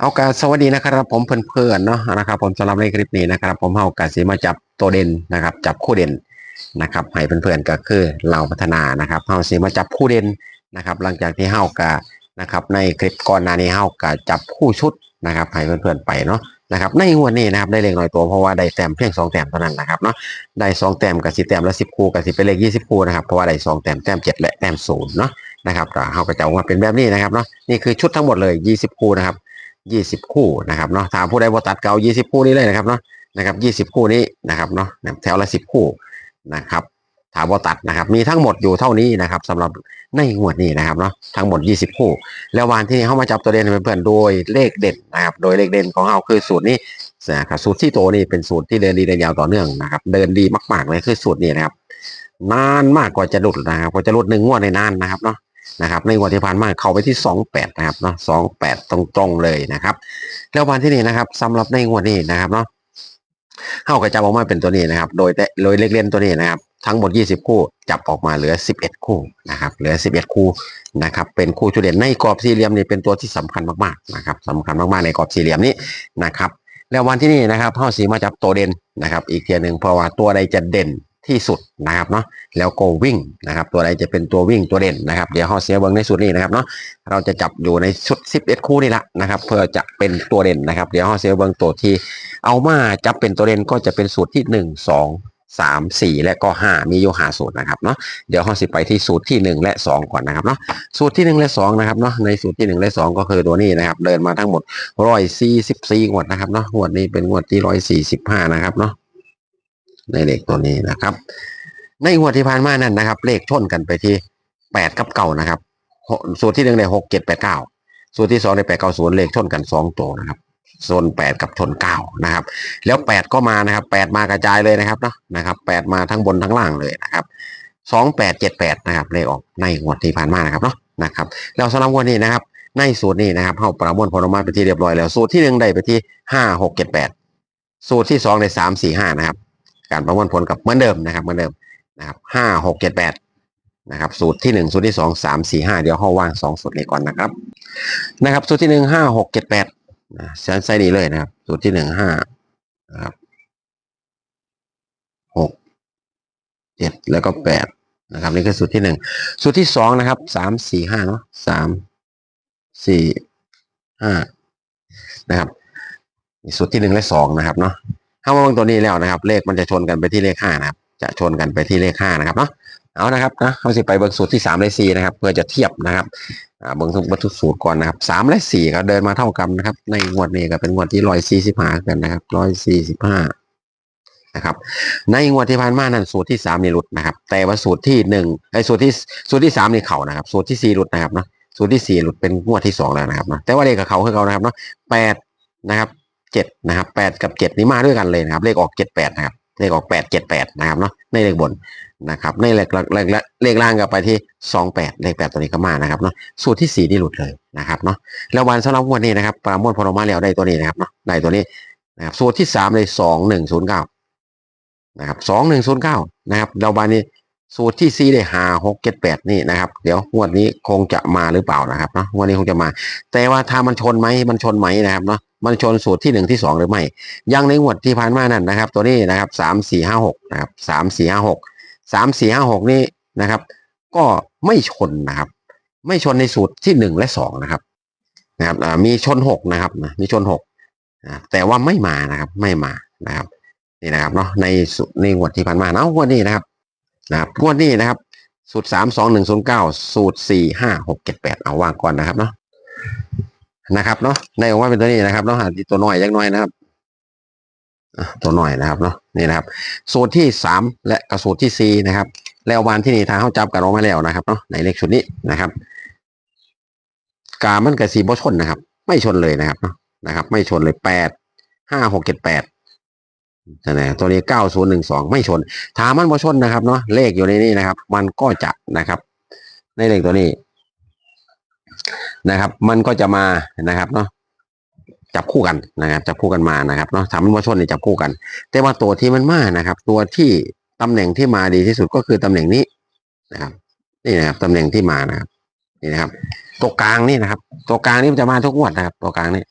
เอากาสวัสดีนะครับผมเพื่อนๆเนาะนะครับผมสำหรับในคลิปนี้นะครับ ผมเอากาสีมาจับตัวเด่นนะครับ จับคู่เด่นนะครับให้เพื่อนๆก็คือเราพัฒนานะครับเฮาสีมาจับคู่เด่นนะครับ หลังจากที่เฮากะนะครับ ในคลิปก่อนหน้านี้เฮากะจับคู่ชุดนะครับให้เพื่อนๆไปเนาะนะครับในงวดนี้นะครับได้เลขหน่อยตัวเพราะว่าได้แต้มเพียงสองแต้มเท่านั้นนะครับเนาะได้สองแต้มกับสิแต้มละสิบคู่กับสิเป็นเลขยี่สิบคู่นะครับเพราะว่าได้สองแต้มแต้มเจ็ดและแต้มศูนย์เนาะนะครับก็เฮาก็จะออกมาเป็นแบบนี้นะครับเนาะนี่คือชุดทั้งหมดเลยยี่สิบคู่นะครับ ยี่สิบคู่นะครับเนาะถามผู้ใดบ่ตัดเก่ายี่สิบคู่นี้เลยนะครับเนาะนะครับยี่สิบคู่นี้นะครับเนาะแถวละสิบคู่นะครับถามบ่ตัดนะครับ มีทั้งหมดอยู่เท่านี้นะครับสำหรับในงวดนี้นะครับเนาะทั้งหมดยี่สิบคู่ แล้ววันที่เข้ามาจับตัวเด่นเพื่อนๆโดยเลขเด่นนะครับ โดยเลขเด่นของเราคือสูตรนี้นะครับสูตรที่โตนี่เป็นสูตรที่เดินดีเดินยาวต่อเนื่องนะครับ เดินดีมากๆเลยคือสูตรนี้นะครับนานมากกว่าจะหลุดนะครับกว่าจะหลุดหนึ่งงวดในนานนะครับเนาะ นะครับในวันที่ผ่านมาเข้าไปที่ 28 นะครับเนาะ28 ตรงๆเลยนะครับ แล้ววันที่นี่นะครับสำหรับในงวดนี้นะครับเนาะเข้ากับจับออกมาเป็นตัวนี้นะครับ โดยแต่โดยเลขเล่นตัวนี้นะครับ ทั้งหมด 20 คู่จับออกมาเหลือ 11 คู่นะครับ เหลือ 11 คู่นะครับ เป็นคู่ชุดเด่นในกรอบสี่เหลี่ยมนี่เป็นตัวที่สำคัญมากๆนะครับสำคัญมากๆในกรอบสี่เหลี่ยมนี้นะครับ แล้ววันที่นี่นะครับเข้าสีมาจับตัวเด่นนะครับ อีกเทียหนึ่งเพราะว่าตัวใดจะเด่น ที่สุดนะครับเนาะแล้วก็วิ่งนะครับ ตัวใดจะเป็นตัววิ่งตัวเด่นนะครับเดี๋ยวเขาเสียเบิ้งในสูตรนี้นะครับเนาะเราจะจับอยู่ในชุด 11 คู่นี่ละนะครับ เพื่อจะเป็นตัวเด่นนะครับ เดี๋ยวเขาเสียเบิ้งตัวที่ เอามาจับเป็นตัวเด่นก็จะเป็นสูตรที่ 1 2 3 4 และก็ 5 มีอยู่หาสูตรนะครับเนาะเดี๋ยวเขาสิไปที่สูตรที่ 1 และ 2 ก่อนนะครับเนาะสูตรที่ 1 และ2นะครับเนาะในสูตรที่ 1 และ 2 ก็คือตัวนี้นะครับ เดินมาทั้งหมด144งวดนะครับเนาะงวดนี้เป็นงวดที่145นะครับเนาะ ในเลขตัวนี้นะครับ ในงวดที่ผ่านมานั่นนะครับ เลขชนกันไปที่แปดกับเก่านะครับสูตรที่หนึ่งในหกเจ็ดแปดเก้าสูตรที่สองในแปดเก้าศูนย์เลขชนกันสองตัวนะครับโซนแปดกับชนเก้านะครับ แล้วแปดก็มานะครับแปดมากระจายเลยนะครับเนาะนะครับแปดมาทั้งบนทั้งล่างเลยนะครับสองแปดเจ็ดแปดนะครับเลขออกในงวดที่ผ่านมานะครับเนาะนะครับแล้วสำหรับวันนี้นะครับ ในสูตรนี้นะครับเข้าประมวลผลออกมาไปที่เรียบร้อยแล้ว สูตรที่หนึ่งได้ไปที่ห้าหกเจ็ดแปดสูตรที่สองในสามสี่ห้านะครับ การประมวลผลกับเหมือนเดิมนะครับเหมือนเดิมนะครับห้าหกเจ็ดแปดนะครับสูตรที่หนึ่งสูตรที่สองสามสี่ห้าเดี๋ยวห้องว่างสองสูตรนี้ก่อนนะครับนะครับ สูตรที่หนึ่งห้าหกเจ็ดแปดนะใช้ใส่นี้เลยนะครับ สูตรที่หนึ่งห้านะครับหกเจ็ดแล้วก็แปดนะครับนี่คือสูตรที่หนึ่งสูตรที่สองนะครับสามสี่ห้าเนาะสามสี่ห้านะครับสูตรที่หนึ่งและสองนะครับเนาะ ถ้ามองตัวนี้แล้วนะครับ เลขมันจะชนกันไปที่เลขห้านะครับ จะชนกันไปที่เลขห้านะครับเนาะเอานะครับนะเขาสิไปเบิ่งสูตรที่สามและสี่นะครับ เพื่อจะเทียบนะครับเบิ่งทุกบัตทุกสูตรก่อนนะครับสามและสี่ก็เดินมาเท่ากันนะครับ ในงวดนี้ก็เป็นงวดที่ร้อยสี่สิบห้ากันนะครับร้อยสี่สิบห้านะครับในงวดที่ผ่านมานั้นสูตรที่สามนี่หลุดนะครับ แต่ว่าสูตรที่หนึ่งไอ้สูตรที่สูตรที่สามนี่เข่านะครับ สูตรที่สี่หลุดนะครับเนาะสูตรที่สี่หลุดเป็นงวดที่สองแล้วนะครับเนาะแต่ว่าเลขกับเขาคือเขานะครับเนาะแปดนะครับ เจ็ดนะครับแปดกับเจ็ดนี่มาด้วยกันเลยนะครับ เลขออกเจ็ดแปดนะครับ เลขออกแปดเจ็ดแปดนะครับเนาะในเลขบนนะครับในเลขเลขเลขเลขล่างก็ไปที่สองแปดเลขแปดตัวนี้ก็มานะครับเนาะสูตรที่สี่นี่หลุดเลยนะครับเนาะแล้ววันสำหรับวันนี้นะครับปราโมทพอรามาแล้วได้ตัวนี้นะครับเนาะได้ตัวนี้นะครับสูตรที่สามเลยสองหนึ่งศูนย์เก้านะครับสองหนึ่งศูนย์เก้านะครับเราวันนี้ สูตรที่สี่ได้หาหกเจ็ดแปดนี่นะครับ เดี๋ยวงวดนี้คงจะมาหรือเปล่านะครับเนาะงวดนี้คงจะมา แต่ว่าถ้ามันชนไหมมันชนไหมนะครับเนาะมันชนสูตรที่หนึ่งที่สองหรือไม่ยังในงวดที่ผ่านมานั่นนะครับ ตัวนี้นะครับสามสี่ห้าหกนะครับสามสี่ห้าหกสามสี่ห้าหกนี่นะครับ ก็ไม่ชนนะครับ ไม่ชนในสูตรที่หนึ่งและสองนะครับนะครับอ่ามีชนหกนะครับมีชนหกแต่ว่าไม่มานะครับไม่มานะครับนี่นะครับเนาะในสูในงวดที่ผ่านมาเนาะงวดนี้นะครับ นะครับงวดนี้นะครับ สูตรสามสองหนึ่งศูนย์เก้าสูตรสี่ห้าหกเจ็ดแปดเอาวางก่อนนะครับเนาะนะครับเนาะในออกมาเป็นตัวนี้นะครับเนาะหาตัวน้อยยักน้อยนะครับตัวน้อยนะครับเนาะนี่นะครับ สูตรที่สามและกับสูตรที่สี่นะครับ แล้ววันที่นี่ทางเขาจับกันออกมาแล้วนะครับเนาะในเลขชุดนี้นะครับ กามันกับสีบชนนะครับ ไม่ชนเลยนะครับเนาะนะครับ ไม่ชนเลยแปดห้าหกเจ็ดแปด นะตัวนี้เก้าศูนย์หนึ่งสองไม่ชน ถามมันบชนนะครับเนาะเลขอยู่ในนี้นะครับ มันก็จะนะครับ ในเลขตัวนี้นะครับ มันก็จะมานะครับเนาะจับคู่กันนะครับจับคู่กันมานะครับเนาะถามมันว่ชนเนี่ยจับคู่กัน แต่ว่าตัวที่มันมานะครับ ตัวที่ตำแหน่งที่มาดีที่สุดก็คือตำแหน่งนี้นะครับ นี่นะครับตำแหน่งที่มานะครับนี่นะครับ ตัวกลางนี่นะครับ ตัวกลางนี่มันจะมาทุกงวดนะครับ ตัวกลางนี่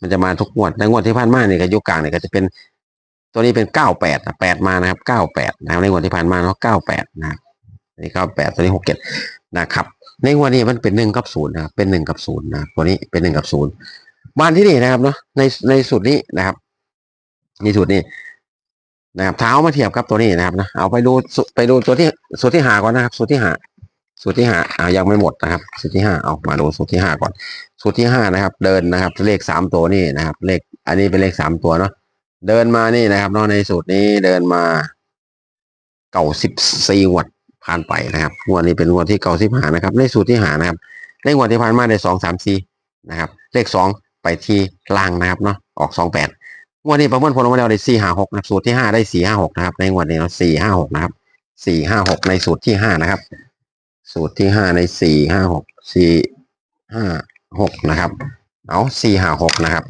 มันจะมาทุกงวดในงวดที่ผ่านมาเนี่ยก็ยุกลางเนี่ยก็จะเป็น ตัวนี้เป็นเก้าแปดแปดมานะครับเก้าแปดนะครับในงวดที่ผ่านมาเนาะเก้าแปดนะนี่เก้าแปดตัวนี้หกเจ็ดนะครับในงวดนี้มันเป็นหนึ่งกับศูนย์นะครับเป็นหนึ่งกับศูนย์นะตัวนี้เป็นหนึ่งกับศูนย์บ้านที่นี่นะครับเนาะในในสูตรนี้นะครับในสูตรนี้นะครับเท้ามาเทียบกับตัวนี้นะครับนะเอาไปดูไปดูตัวที่สูตรที่หาก่อนนะครับ สูตรที่หาสูตรที่ห้าอ่ายังไม่หมดนะครับ สูตรที่ห้าเอามาดูสูตรที่ห้าก่อน สูตรที่ห้านะครับ เดินนะครับ เลขสามตัวนี่นะครับ เลขอันนี้เป็นเลขสามตัวเนาะ เดินมานี่นะครับนาะในสูตรนี้เดินมาเก่าสิบสี่งวดผ่านไปนะครับงวดนี้เป็นงวดที่เก่าสิบห้านะครับ ในสูตรที่หานะครับในงวดที่ผ่านมาได้สองสามสี่นะครับ เลขสองไปที่ล่างนะครับเนาะออกสองแปดงวดนี้ประเมินผลออกมาแล้วได้สี่ห้าหกนะสูตรที่ห้าได้สี่ห้าหกนะครับในงวดนี้เนาะสี่ห้าหกนะครับสี่ห้าหกในสูตรที่ห้านะครับ สูตรที่ห้าในสี่ห้าหกสี่ห้าหกนะครับ เอาสี่ห้าหกนะครับ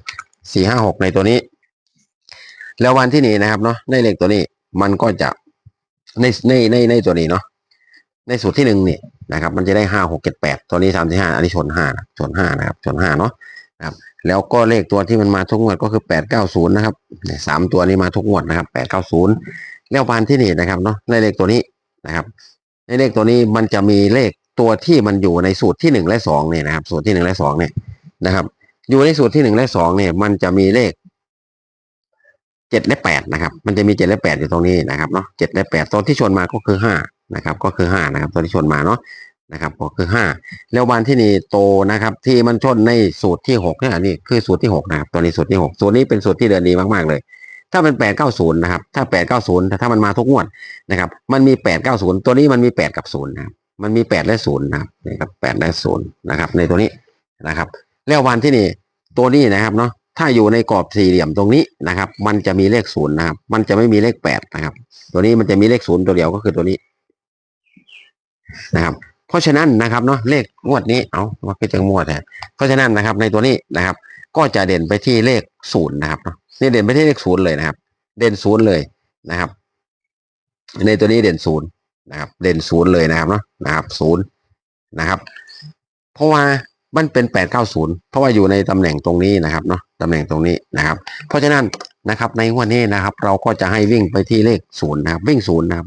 สี่ห้าหกในตัวนี้ แล้ววันที่นี่นะครับเนาะในเลขตัวนี้มันก็จะในในในในตัวนี้เนาะในสูตรที่หนึ่งนี่นะครับ มันจะได้ห้าหกเจ็ดแปดตัวนี้สามที่ห้าอันนี้ชนห้าชนห้านะครับชนห้าเนาะนะครับแล้วก็เลขตัวที่มันมาทุกงวดก็คือแปดเก้าศูนย์นะครับสามตัวนี้มาทุกงวดนะครับแปดเก้าศูนย์แล้ววันที่นี่นะครับเนาะในเลขตัวนี้นะครับ ในเลขตัวนี้มันจะมีเลขตัวที่มันอยู่ในสูตรที่หนึ่งและสองเนี่ยนะครับ สูตรที่หนึ่งและสองเนี่ยนะครับ อยู่ในสูตรที่หนึ่งและสองเนี่ยมันจะมีเลข เจ็ดและแปดนะครับ มันจะมีเจ็ดและแปดอยู่ตรงนี้นะครับเนาะเจ็ดและแปดตัวที่ชนมาก็คือห้านะครับ ก็คือห้านะครับตัวที่ชนมาเนาะนะครับ ก็คือห้าแล้ววันที่นี่โตนะครับ ที่มันชนในสูตรที่หกเนี่ยนี่คือสูตรที่หกนะครับ ตัวนี้สูตรที่หกสูตรนี้เป็นสูตรที่เดินดีมากๆเลย ถ้าเป็นแปดเก้าศูนย์นะครับ ถ้าแปดเก้าศูนย์ถ้ามันมาทุกงวดนะครับ มันมีแปดเก้าศูนย์ตัวนี้มันมีแปดกับศูนย์นะครับ มันมีแปดและศูนย์นะครับนี่ครับแปดและศูนย์นะครับ ในตัวนี้นะครับ แล้ววันที่นี่ตัวนี้นะครับเนาะ ถ้าอยู่ในกรอบสี่เหลี่ยมตรงนี้นะครับ มันจะมีเลขศูนย์นะครับ มันจะไม่มีเลขแปดนะครับ ตัวนี้มันจะมีเลขศูนย์ตัวเดียวก็คือตัวนี้นะครับ เพราะฉะนั้นนะครับเนาะเลขงวดนี้เอาว่าคือจังมวดแทนเพราะฉะนั้นนะครับ ในตัวนี้นะครับ ก็จะเด่นไปที่เลขศูนย์นะครับนี่เด่นไปที่เลขศูนย์เลยนะครับ เด่นศูนย์เลยนะครับ ในตัวนี้เด่นศูนย์นะครับ เด่นศูนย์เลยนะครับเนาะนะครับศูนย์นะครับ เพราะว่า มันเป็นแปดเก้าศูนย์เพราะว่าอยู่ในตำแหน่งตรงนี้นะครับเนาะตำแหน่งตรงนี้นะครับ เพราะฉะนั้นนะครับในงวันนี้นะครับ เราก็จะให้วิ่งไปที่เลขศูนย์นะครับ วิ่งศูนย์นะครับ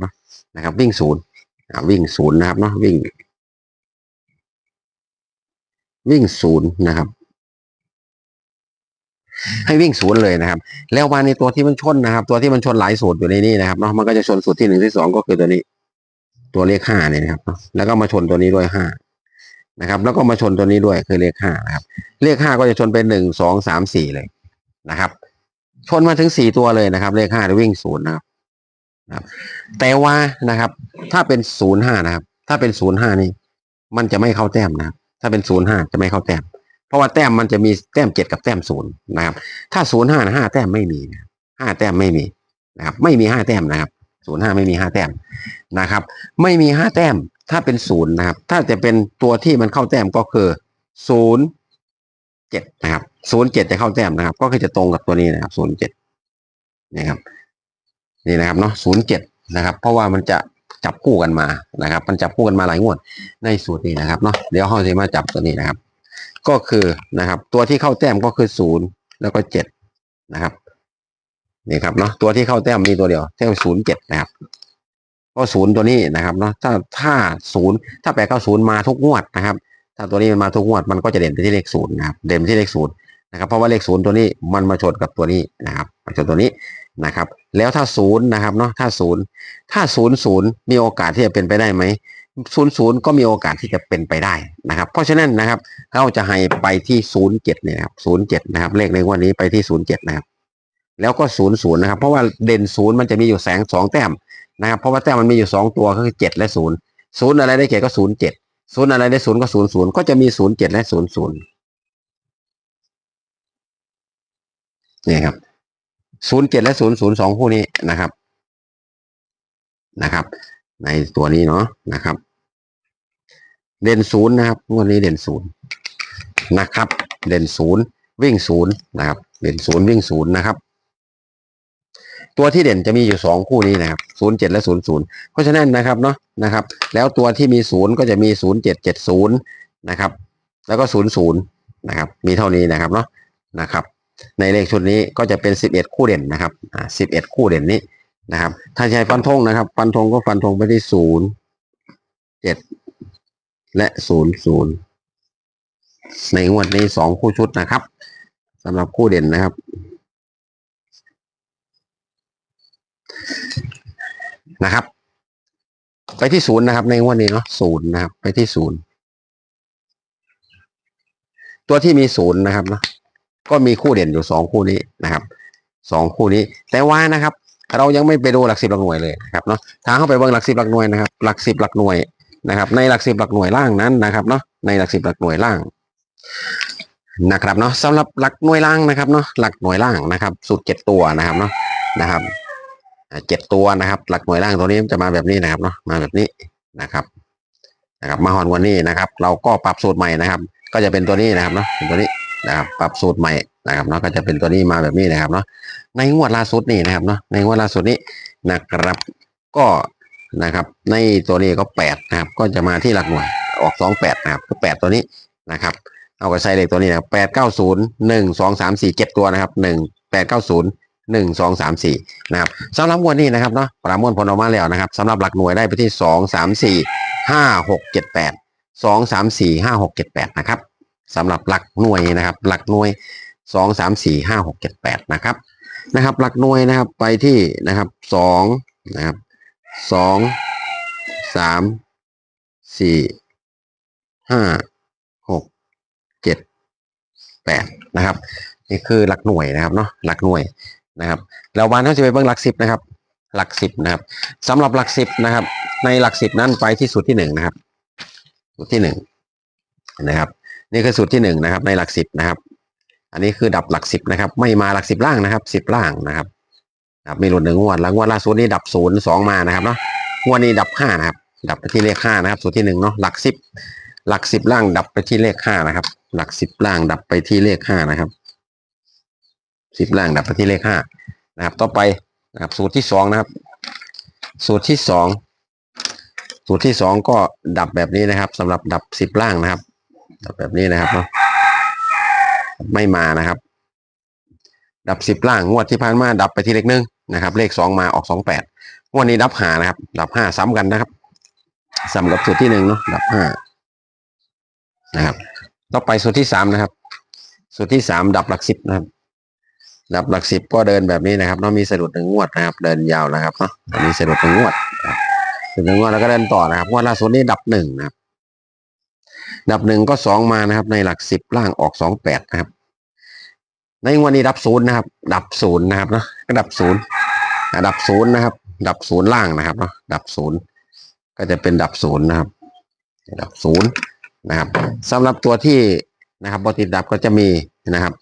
นะครับ วิ่งศูนย์วิ่งศูนย์นะครับเนาะวิ่ง วิ่งศูนย์นะครับ ให้วิ่งศูนย์เลยนะครับ แล้วมาในตัวที่มันชนนะครับ ตัวที่มันชนหลายสูตรอยู่ในนี้นะครับเนาะมันก็จะชนสูตรที่หนึ่งที่สองก็คือตัวนี้ ตัวเลขห้าเนี่ยนะครับ แล้วก็มาชนตัวนี้ด้วยห้า นะครับ แล้วก็มาชนตัวนี้ด้วยคือเลขห้านะครับ เลขห้าก็จะชนเป็นหนึ่งสองสามสี่เลยนะครับ ชนมาถึงสี่ตัวเลยนะครับ เลขห้าจะวิ่งศูนย์นะครับนะครับ แต่ว่านะครับ ถ้าเป็นศูนย์ห้านะครับ ถ้าเป็นศูนย์ห้านี่มันจะไม่เข้าแต้มนะครับ ถ้าเป็นศูนย์ห้าจะไม่เข้าแต้ม เพราะว่าแต้มมันจะมีแต้มเจ็ดกับแต้มศูนย์นะครับ ถ้าศูนย์ห้าห้าแต้มไม่มีห้าแต้มไม่มีนะครับ ไม่มีห้าแต้มนะครับศูนย์ห้าไม่มีห้าแต้มนะครับ ไม่มีห้าแต้ม ถ้าเป็นศูนย์นะครับ ถ้าจะเป็นตัวที่มันเข้าแต้มก็คือศูนย์เจ็ดนะครับศูนย์เจ็ดจะเข้าแต้มนะครับ ก็คือจะตรงกับตัวนี้นะครับศูนย์เจ็ดนี่ครับนี่นะครับเนาะศูนย์เจ็ดนะครับ เพราะว่ามันจะจับคู่กันมานะครับ มันจับคู่กันมาหลายงวดในสูตรนี้นะครับเนาะเดี๋ยวเขาจะมาจับตัวนี้นะครับ ก็คือนะครับ ตัวที่เข้าแต้มก็คือศูนย์แล้วก็เจ็ดนะครับนี่ครับเนาะตัวที่เข้าแต้มมีตัวเดียวแต้มศูนย์เจ็ดนะครับ ก็ศูนย์ตัวนี้นะครับเนาะถ้าถ้าศูนย์ถ้าแปดเก้าศูนย์มาทุกงวดนะครับ ถ้าตัวนี้มันมาทุกงวดมันก็จะเด่นไปที่เลขศูนย์นะครับเด่นไปที่เลขศูนย์นะครับเพราะว่าเลขศูนย์ตัวนี้มันมาชนกับตัวนี้นะครับมาชนตัวนี้นะครับ แล้วถ้าศูนย์นะครับเนาะถ้าศูนย์ถ้าศูนย์ศูนย์มีโอกาสที่จะเป็นไปได้ไหมศูนย์ศูนย์ก็มีโอกาสที่จะเป็นไปได้นะครับ เพราะฉะนั้นนะครับเราจะให้ไปที่ศูนย์เจ็ดเนี่ยนะครับศูนย์เจ็ดนะครับ เลขในวันนี้ไปที่ศูนย์เจ็ดนะครับ แล้วก็ศูนย์ศูนย์นะครับ เพราะว่าเด่นศูนย์มันจะมีอยู่แสงสองแต้ม นะครับเพราะว่าแต้มมันมีอยู่สองตัวก็คือเจ็ดและศูนย์ศูนย์อะไรได้เกียรติก็ศูนย์เจ็ดศูนย์อะไรได้ศูนย์ก็ศูนย์ศูนย์ก็จะมีศูนย์เจ็ดและศูนย์ศูนย์นี่ครับศูนย์เจ็ดและศูนย์ศูนย์สองคู่นี้นะครับ นะครับ ในตัวนี้เนาะนะครับ เด่นศูนย์นะครับวันนี้เด่นศูนย์นะครับ เด่นศูนย์วิ่งศูนย์นะครับ เด่นศูนย์วิ่งศูนย์นะครับ ตัวที่เด่นจะมีอยู่สองคู่นี้นะครับศูนย์เจ็ดและศูนย์ศูนย์เพราะฉะนั้นนะครับเนาะนะครับ แล้วตัวที่มีศูนย์ก็จะมีศูนย์เจ็ดเจ็ดศูนย์นะครับ แล้วก็ศูนย์ศูนย์นะครับ มีเท่านี้นะครับเนาะนะครับ ในเลขชุดนี้ก็จะเป็นสิบเอ็ดคู่เด่นนะครับอ่าสิบเอ็ดคู่เด่นนี้นะครับ ถ้าใช้ฟันธงนะครับ ฟันธงก็ฟันธงไปที่ศูนย์เจ็ดและศูนย์ศูนย์ในงวดนี้สองคู่ชุดนะครับสำหรับคู่เด่นนะครับ นะครับ ไปที่ศูนย์นะครับ ในงวดนี้เนาะศูนย์นะครับ ไปที่ศูนย์ตัวที่มีศูนย์นะครับเนาะก็มีคู่เด่นอยู่สองคู่นี้นะครับสองคู่นี้ แต่ว่านะครับ เรายังไม่ไปดูหลักสิบหลักหน่วยเลยนะครับเนาะทางเข้าไปเบิ่งหลักสิบหลักหน่วยนะครับ หลักสิบหลักหน่วยนะครับ ในหลักสิบหลักหน่วยล่างนั้นนะครับเนาะในหลักสิบหลักหน่วยล่างนะครับเนาะสำหรับหลักหน่วยล่างนะครับเนาะหลักหน่วยล่างนะครับสูตรเจ็ดตัวนะครับเนาะนะครับ เจ็ดตัวนะครับ หลักหน่วยล่างตัวนี้จะมาแบบนี้นะครับเนาะมาแบบนี้นะครับนะครับมาฮอนวันนี้นะครับ เราก็ปรับสูตรใหม่นะครับ ก็จะเป็นตัวนี้นะครับเนาะเป็นตัวนี้นะครับปรับสูตรใหม่นะครับเนาะก็จะเป็นตัวนี้มาแบบนี้นะครับเนาะในงวดล่าสุดนี่นะครับเนาะในงวดล่าสุดนี้นะครับ ก็นะครับ ในตัวนี้ก็แปดนะครับ ก็จะมาที่หลักหน่วยออกสองแปดนะครับก็แปดตัวนี้นะครับ เอาไปใส่เลขตัวนี้นะแปดเก้าศูนย์หนึ่งสองสามสี่เจ็ดตัวนะครับหนึ่งแปดเก้าศูนย์ หนึ่งสองสามสี่นะครับสำหรับวดนี้นะครับเนาะประมวลผลออกมาแล้วนะครับสำหรับหลักหน่วยได้ไปที่สองสามสี่ห้าหกเจ็ดแปดสองสามสี่ห้าหกเจ็ดแปดนะครับสำหรับหลักหน่วยนะครับ หลักหน่วยสองสามสี่ห้าหกเจ็ดแปดนะครับนะครับ หลักหน่วยนะครับไปที่นะครับสองนะครับสองสามสี่ห้าหกเจ็ดแปดนะครับนี่คือหลักหน่วยนะครับเนาะหลักหน่วย นะครับแล้ววันเขาจะไปเบิ่งหลักสิบนะครับ หลักสิบนะครับสำหรับหลักสิบนะครับ ในหลักสิบนั้นไปที่สูตรที่หนึ่งนะครับ สูตรที่หนึ่งนะครับ นี่คือสูตรที่หนึ่งนะครับ ในหลักสิบนะครับ อันนี้คือดับหลักสิบนะครับ ไม่มาหลักสิบล่างนะครับสิบล่างนะครับครับมีหลุดหนึ่งงวดแล้วงวดล่าสุดนี้ดับศูนย์สองมานะครับเนาะงวดนี้ดับห้านะครับ ดับไปที่เลขห้านะครับ สูตรที่หนึ่งเนาะหลักสิบหลักสิบล่างดับไปที่เลขห้านะครับ หลักสิบล่างดับไปที่เลขห้านะครับ สิบล่างดับไปที่เลขห้านะครับ ต่อไปนะครับ สูตรที่สองนะครับ สูตรที่สองสูตรที่สองก็ดับแบบนี้นะครับสำหรับดับสิบล่างนะครับ ดับแบบนี้นะครับเนาะไม่มานะครับ ดับสิบล่างงวดที่ผ่านมาดับไปที่เลขหนึ่งนะครับ เลขสองมาออกสองแปดงวดนี้ดับหานะครับ ดับห้าซ้ำกันนะครับสำหรับสูตรที่หนึ่งเนาะดับห้านะครับ ต่อไปสูตรที่สามนะครับ สูตรที่สามดับหลักสิบนะครับ ดับหลักสิบก็เดินแบบนี้นะครับเนาะมีสะดุดหนึ่งงวดนะครับ เดินยาวนะครับเนาะอันนี้สะดุดหนึ่งงวดนะครับถึงหนึ่งงวดแล้วก็เดินต่อนะครับงวดล่าสุดนี้ดับหนึ่งนะครับ ดับหนึ่งก็สองมานะครับ ในหลักสิบล่างออกสองแปดนะครับ ในงวดนี้ดับศูนย์นะครับ ดับศูนย์นะครับเนาะก็ดับศูนย์ดับศูนย์นะครับ ดับศูนย์ล่างนะครับเนาะดับศูนย์ก็จะเป็นดับศูนย์นะครับดับศูนย์นะครับสำหรับตัวที่นะครับบติดดับก็จะมีนะครับ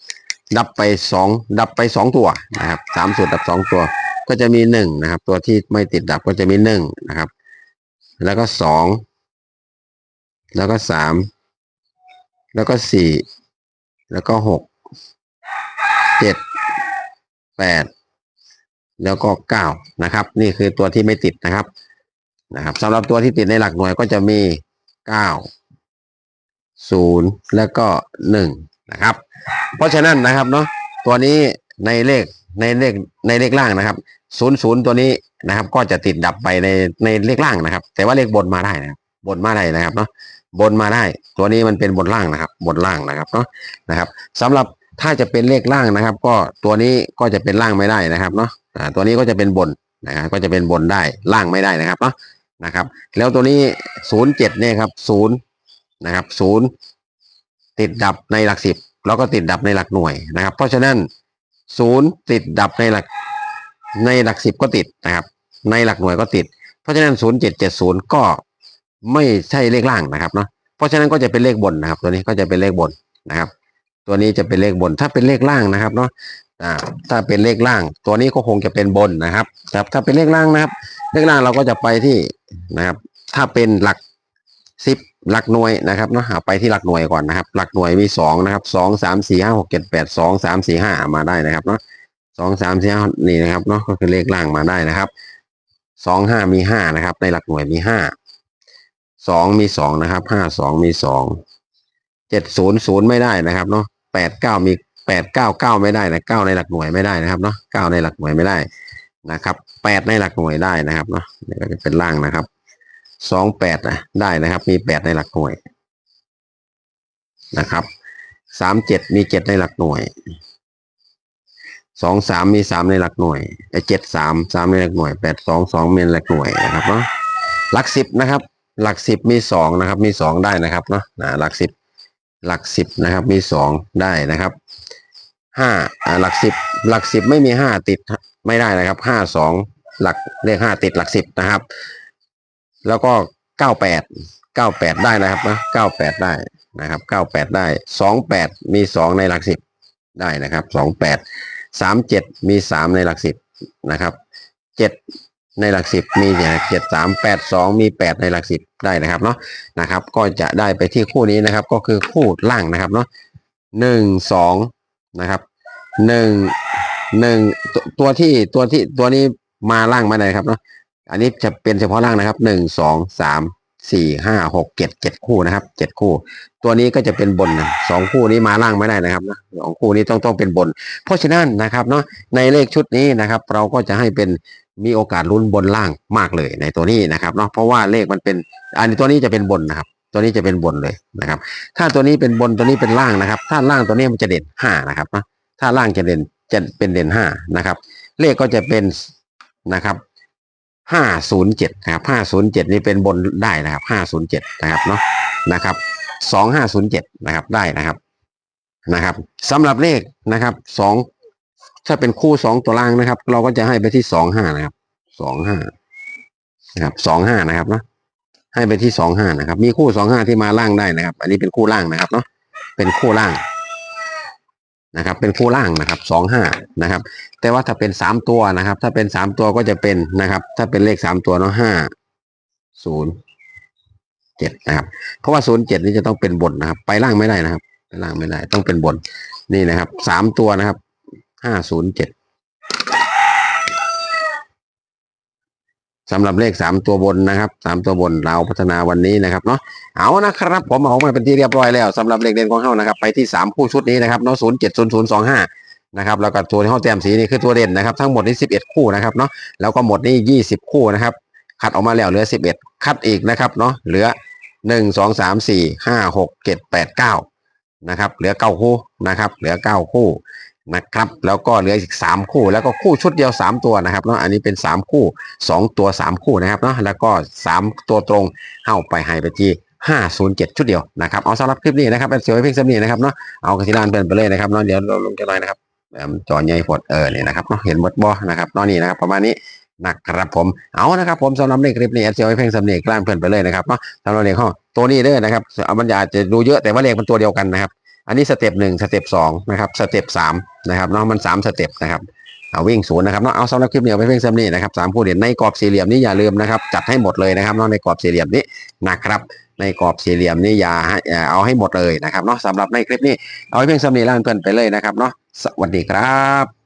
ดับไปสองดับไปสองตัวนะครับสามสูตรดับสองตัว ก็จะมีหนึ่งนะครับ ตัวที่ไม่ติดดับก็จะมีหนึ่งนะครับ แล้วก็สองแล้วก็สามแล้วก็สี่แล้วก็หกเจ็ดแปดแล้วก็เก้านะครับ นี่คือตัวที่ไม่ติดนะครับนะครับสำหรับตัวที่ติดในหลักหน่วยก็จะมีเก้าศูนย์แล้วก็หนึ่งนะครับ เพราะฉะนั้นนะครับเนาะตัวนี้ในเลขในเลขในเลขล่างนะครับศูนย์ศูนย์ตัวนี้นะครับ ก็จะติดดับไปในในเลขล่างนะครับ แต่ว่าเลขบนมาได้นะครับบนมาได้นะครับเนาะบนมาได้ ตัวนี้มันเป็นบนล่างนะครับ บนล่างนะครับเนาะนะครับสำหรับถ้าจะเป็นเลขล่างนะครับ ก็ตัวนี้ก็จะเป็นล่างไม่ได้นะครับเนาะตัวนี้ก็จะเป็นบนนะครับก็จะเป็นบนได้ล่างไม่ได้นะครับเนาะนะครับ แล้วตัวนี้ศูนย์เจ็ดเนี่ยครับศูนย์นะครับศูนย์ติดดับในหลักสิบ แล้วก็ติดดับในหลักหน่วยนะครับ เพราะฉะนั้นศูนย์ติดดับในหลักในหลักสิบก็ติดนะครับ ในหลักหน่วยก็ติด เพราะฉะนั้นศูนย์เจ็ดเจ็ดศูนย์ก็ไม่ใช่เลขล่างนะครับเนาะเพราะฉะนั้นก็จะเป็นเลขบนนะครับ ตัวนี้ก็จะเป็นเลขบนนะครับ ตัวนี้จะเป็นเลขบนถ้าเป็นเลขล่างนะครับเนาะถ้าเป็นเลขล่าง ตัวนี้ก็คงจะเป็นบนนะครับครับถ้าเป็นเลขล่างนะครับ เลขล่างเราก็จะไปที่นะครับ ถ้าเป็นหลักสิบ หลักหน่วยนะครับเนาะเอาไปที่หลักหน่วยก่อนนะครับ หลักหน่วยมีสองนะครับสองสามสี่ห้าหกเจ็ดแปดสองสามสี่ห้ามาได้นะครับเนาะสองสามสี่ห้านี่นะครับเนาะก็คือเลขล่างมาได้นะครับสองห้ามีห้านะครับ ในหลักหน่วยมีห้าสองมีสองนะครับห้าสองมีสองเจ็ดศูนย์ศูนย์ไม่ได้นะครับเนาะแปดเก้ามีแปดเก้าเก้าไม่ได้นะเก้าในหลักหน่วยไม่ได้นะครับเนาะเก้าในหลักหน่วยไม่ได้นะครับแปดในหลักหน่วยได้นะครับเนาะนี่ก็จะเป็นล่างนะครับ สองแปดนะได้นะครับ มีแปดในหลักหน่วยนะครับสามเจ็ดมีเจ็ดในหลักหน่วยสองสามมีสามในหลักหน่วยเจ็ดสามสามในหลักหน่วยแปดสองสองมีในหลักหน่วยนะครับเนาะหลักสิบนะครับ หลักสิบมีสองนะครับ มีสองได้นะครับเนาะนะหลักสิบหลักสิบนะครับ มีสองได้นะครับห้าอ่าหลักสิบหลักสิบไม่มีห้าติดไม่ได้นะครับห้าสองหลักเลขห้าติดหลักสิบนะครับ แล้วก็เก้าแปดเก้าแปดได้นะครับนะเก้าแปดได้นะครับเก้าแปดได้สองแปดมีสองในหลักสิบได้นะครับสองแปดสามเจ็ดมีสามในหลักสิบนะครับเจ็ดในหลักสิบมีเนี่ยเจ็ดสามแปดสองมีแปดในหลักสิบได้นะครับเนาะนะครับ ก็จะได้ไปที่คู่นี้นะครับ ก็คือคู่ล่างนะครับเนาะหนึ่งสองนะครับหนึ่งหนึ่งตัวตัวที่ตัวที่ตัวนี้มาล่างมาไหนครับเนาะ อันนี้จะเป็นเฉพาะล่างนะครับหนึ่งสองสามสี่ห้าหกเจ็ดเจ็ดคู่นะครับเจ็ดคู่ ตัวนี้ก็จะเป็นบนนะสองคู่นี้มาล่างไม่ได้นะครับนะสองคู่นี้ต้องต้องเป็นบน เพราะฉะนั้นนะครับเนาะในเลขชุดนี้นะครับ เราก็จะให้เป็นมีโอกาสลุ้นบนล่างมากเลยในตัวนี้นะครับเนาะเพราะว่าเลขมันเป็นอันนี้ตัวนี้จะเป็นบนนะครับ ตัวนี้จะเป็นบนเลยนะครับ ถ้าตัวนี้เป็นบนตัวนี้เป็นล่างนะครับ ถ้าล่างตัวนี้มันจะเด่นห้านะครับนะถ้าล่างจะเด่นจะเป็นเด่นห้านะครับ เลขก็จะเป็นนะครับ ห้าศูนย์เจ็ดนะครับห้าศูนย์เจ็ดนี่เป็นบนได้นะครับห้าศูนย์เจ็ดนะครับเนาะนะครับสองห้าศูนย์เจ็ดนะครับได้นะครับนะครับสำหรับเลขนะครับสองถ้าเป็นคู่สองตัวล่างนะครับ เราก็จะให้ไปที่สองห้านะครับสองห้านะครับสองห้านะครับเนาะให้ไปที่สองห้านะครับ มีคู่สองห้าที่มาล่างได้นะครับ อันนี้เป็นคู่ล่างนะครับเนาะเป็นคู่ล่าง นะครับเป็นคู่ล่างนะครับสองห้านะครับ แต่ว่าถ้าเป็นสามตัวนะครับ ถ้าเป็นสามตัวก็จะเป็นนะครับ ถ้าเป็นเลขสามตัวเนาะห้าศูนย์เจ็ดนะครับ เพราะว่าศูนย์เจ็ดนี่จะต้องเป็นบนนะครับ ไปล่างไม่ได้นะครับ ไปล่างไม่ได้ต้องเป็นบนนี่นะครับสามตัวนะครับห้าศูนย์เจ็ด สำหรับเลขสามตัวบนนะครับสามตัวบนเราพัฒนาวันนี้นะครับเนาะเอานะครับ ผมเอามาเป็นที่เรียบร้อยแล้วสำหรับเลขเด่นของเฮานะครับไปที่สามคู่ชุดนี้นะครับเนาะศูนย์เจ็ดศูนย์ศูนย์สองห้านะครับแล้วก็ตัวที่ห้องแต้มสีนี่คือตัวเด่นนะครับทั้งหมดนี่สิบเอ็ดคู่นะครับเนาะแล้วก็หมดนี่ยี่สิบคู่นะครับคัดออกมาแล้วเหลือสิบเอ็ดคัดอีกนะครับเนาะเหลือหนึ่งสองสามสี่ห้าหกเจ็ดแปดเก้านะครับเหลือเก้าคู่นะครับเหลือเก้าคู่ นะครับ แล้วก็เหลืออีกสามคู่ แล้วก็คู่ชุดเดียวสามตัวนะครับเนาะอันนี้เป็นสามคู่สองตัวสามคู่นะครับเนาะแล้วก็สามตัวตรงเข้าไปไฮไปจีห้าศูนย์เจ็ดชุดเดียวนะครับเอาสำหรับคลิปนี้นะครับเป็นเสียวเพียงสำนีนะครับเนาะเอากระที่ด้านเป็นไปเลยนะครับเนาะเดี๋ยวเราลงจะน้อยนะครับจอใหญ่พดเออเนี่ยนะครับเนาะเห็นหมดบ่นะครับเนอนี่นะครับประมาณนี้นะครับผมเอานะครับผมสำหรับในคลิปนี้เอเซียไว้เพ่งสำเนียงกล้ามเพื่อนไปเลยนะครับเนาะสำหรับเลขห้องตัวนี้เด้อนะครับเอามันอาจจะดูเยอะแต่ว่าเลขมันตัวเดียวกันนะครับ อันนี้สเต็ปหนึ่งสเต็ปสองนะครับสเต็ปสามนะครับเนาะมันสามสเต็ปนะครับเอาวิ่งศูนย์นะครับเนาะเอาสำหรับคลิปนี้ไปเพ่งสำนี่นะครับสามคู่เด่นในกรอบสี่เหลี่ยมนี้อย่าลืมนะครับจัดให้หมดเลยนะครับเนาะในกรอบสี่เหลี่ยมนี้นะครับในกรอบสี่เหลี่ยมนี้อย่าให้อย่าเอาให้หมดเลยนะครับเนาะสำหรับในคลิปนี้เอาไว้เพียงสำนียงล่างเพื่อนไปเลยนะครับเนาะสวัสดีครับ